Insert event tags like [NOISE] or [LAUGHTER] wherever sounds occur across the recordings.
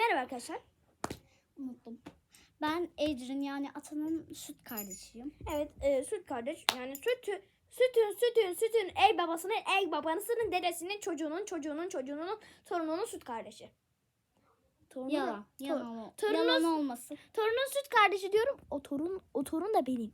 Merhaba arkadaşlar. Unuttum. Ben Ecrin yani Atan'ın süt kardeşiyim. Evet e, süt kardeş yani sütü sütün sütün sütün ey babasının ey babasının dedesinin çocuğunun çocuğunun çocuğunun torununun süt kardeşi. Torunu, Yalan. Yalan, ol- torunun- yalan olmasın. torunun süt kardeşi diyorum. O torun o torun da benim.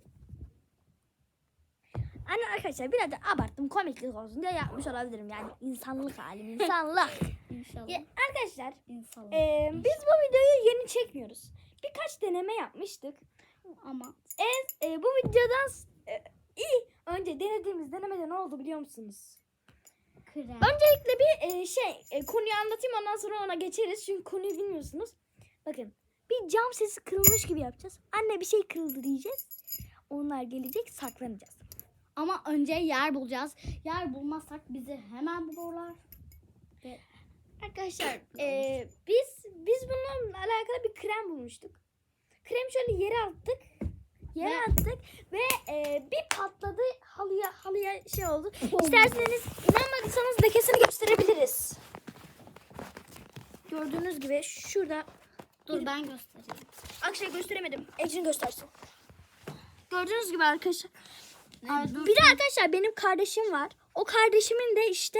Anne arkadaşlar biraz da abarttım komiklik olsun diye yapmış olabilirim yani insanlık halim insanlık. [LAUGHS] İnşallah. Ya, arkadaşlar İnşallah. e, biz bu videoyu yeni çekmiyoruz. Birkaç deneme yapmıştık. Ama En e, bu videodan e, iyi önce denediğimiz denemede ne oldu biliyor musunuz? krem. Öncelikle bir e, şey e, konuyu anlatayım ondan sonra ona geçeriz çünkü konuyu bilmiyorsunuz. Bakın bir cam sesi kırılmış gibi yapacağız. Anne bir şey kırıldı diyeceğiz. Onlar gelecek saklanacağız. Ama önce yer bulacağız. Yer bulmazsak bizi hemen bulurlar. Ve Arkadaşlar e, biz biz bununla alakalı bir krem bulmuştuk. Krem şöyle yere attık. Yere Ve- attık ve e, bir patladı halıya halıya şey oldu. İsterseniz inanmadıysanız lekesini gösterebiliriz. Gördüğünüz gibi şurada dur ben göstereyim. Akşay gösteremedim. Ecrin göstersin. Gördüğünüz gibi arkadaşlar. Bir de arkadaşlar benim kardeşim var. O kardeşimin de işte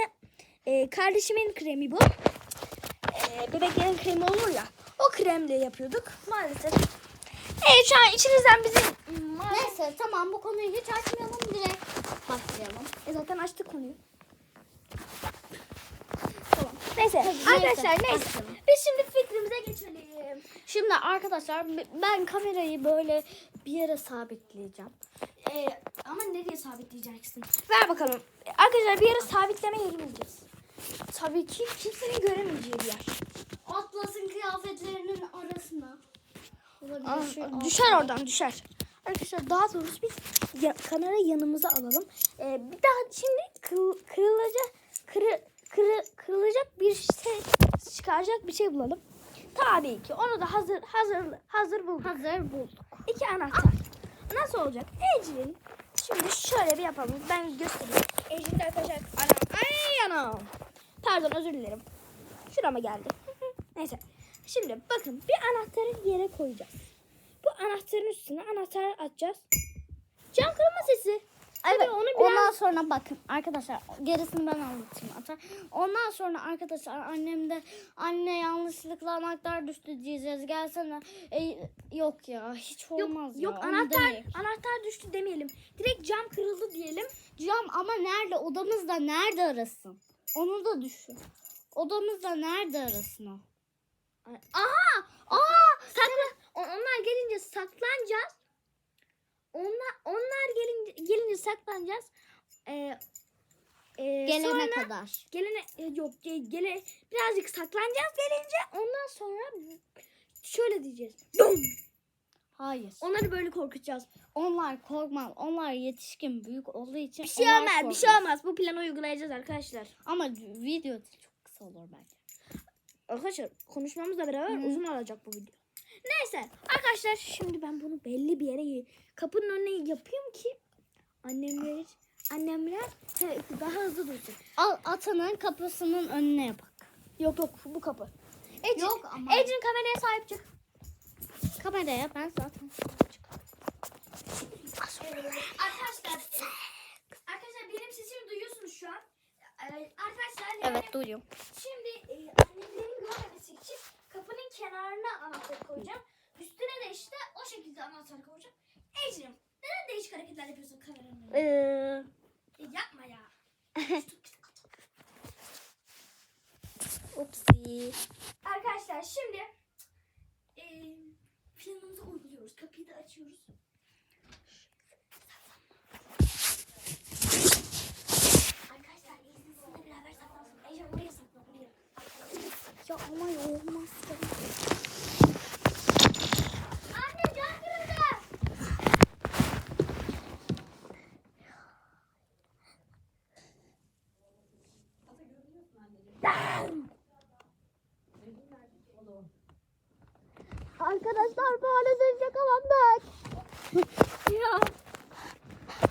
e, kardeşimin kremi bu. E, bebeklerin kremi olur ya. O kremle yapıyorduk maalesef. Evet şu an içinizden bizim. Neyse tamam bu konuyu hiç açmayalım direkt başlayalım. E, zaten açtık konuyu. Tamam. Neyse Hadi, arkadaşlar neyse, neyse. Biz şimdi fikrimize geçelim. Şimdi arkadaşlar ben kamerayı böyle bir yere sabitleyeceğim. Ee, ama nereye sabitleyeceksin? Ver bakalım. Arkadaşlar bir yere sabitleme yeri bulacağız. Tabii ki kimsenin göremeyeceği bir yer. Atlas'ın kıyafetlerinin arasına. Olabilir, Aa, düşer oradan düşer. Arkadaşlar daha doğrusu biz ya, kamerayı yanımıza alalım. Ee, bir daha şimdi kırıl, kırılacak kırı, kırı, kırılacak bir şey çıkaracak bir şey bulalım. Tabii ki onu da hazır hazır hazır bulduk. Hazır bulduk. İki anahtar. Nasıl olacak? Ecrin. Şimdi şöyle bir yapalım. Ben göstereyim. Ecrin de arkadaşlar. Anam. Ay anam. Pardon özür dilerim. Şurama geldi. [LAUGHS] Neyse. Şimdi bakın bir anahtarı yere koyacağız. Bu anahtarın üstüne anahtarı atacağız. Cam kırılma sesi. Tabii onu biraz... Ondan sonra bakın arkadaşlar gerisini ben anlatayım hatta. Ondan sonra arkadaşlar annem de anne yanlışlıkla anahtar düştü diyeceğiz gelsene. E, yok ya hiç Yok, olmaz ya. yok onu anahtar anahtar düştü demeyelim. Direkt cam kırıldı diyelim. Cam ama nerede odamızda nerede arasın? Onu da düşün. Odamızda nerede arasın o? Aha! Aa! Sakla. On- Onlar gelince saklanacağız. Onlar onlar gelince gelince saklanacağız. Ee, e, Gelene sonra kadar. gelene e, yok ge- gele birazcık saklanacağız gelince ondan sonra şöyle diyeceğiz. Bum! Hayır. Onları böyle korkutacağız. Onlar korkmaz. Onlar yetişkin büyük olduğu için Bir şey olmaz, bir şey korkmaz. olmaz. Bu planı uygulayacağız arkadaşlar. Ama video çok kısa olur belki. Arkadaşlar konuşmamızla beraber Hı. uzun olacak bu video. Neyse arkadaşlar şimdi ben bunu belli bir yere kapının önüne yapayım ki annemler annemler daha hızlı duysun. Al atanın kapısının önüne yapak. Yok yok bu kapı. Ecin, Yok ama- Ecin kameraya sahip çık. Kameraya ben zaten. Arkadaşlar arkadaşlar benim sesimi duyuyorsunuz şu an. Ee, Arkadaşlar Evet duyuyorum. şimdi e, annemlerin görmemesi için kapının kenarına anahtarı koyacağım. Üstüne de işte o şekilde anahtar koyacağım. Ecrin neden değişik hareketler yapıyorsun kameranın önünde? Ee, E, yapma ya. [LAUGHS] upsi. Arkadaşlar şimdi e, planımızı uyguluyoruz. Kapıyı da açıyoruz. Arkadaşlar maalesef yakalandık. ya.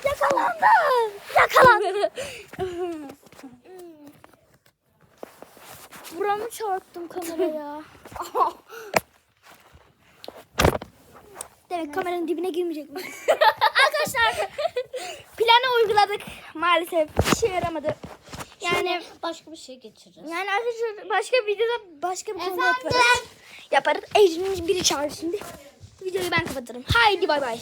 Yakalandım. Yakalandım. [LAUGHS] Buramı çarptım kameraya. [LAUGHS] Demek kameranın dibine girmeyecek mi? [LAUGHS] Arkadaşlar planı uyguladık maalesef. İşe yaramadı. Yani başka bir şey geçiririz. yani arkadaşlar başka bir videoda başka bir Efendim? yaparız. Yaparız. Ecrin'in biri çağırır şimdi. Videoyu ben kapatırım. Haydi bay bay.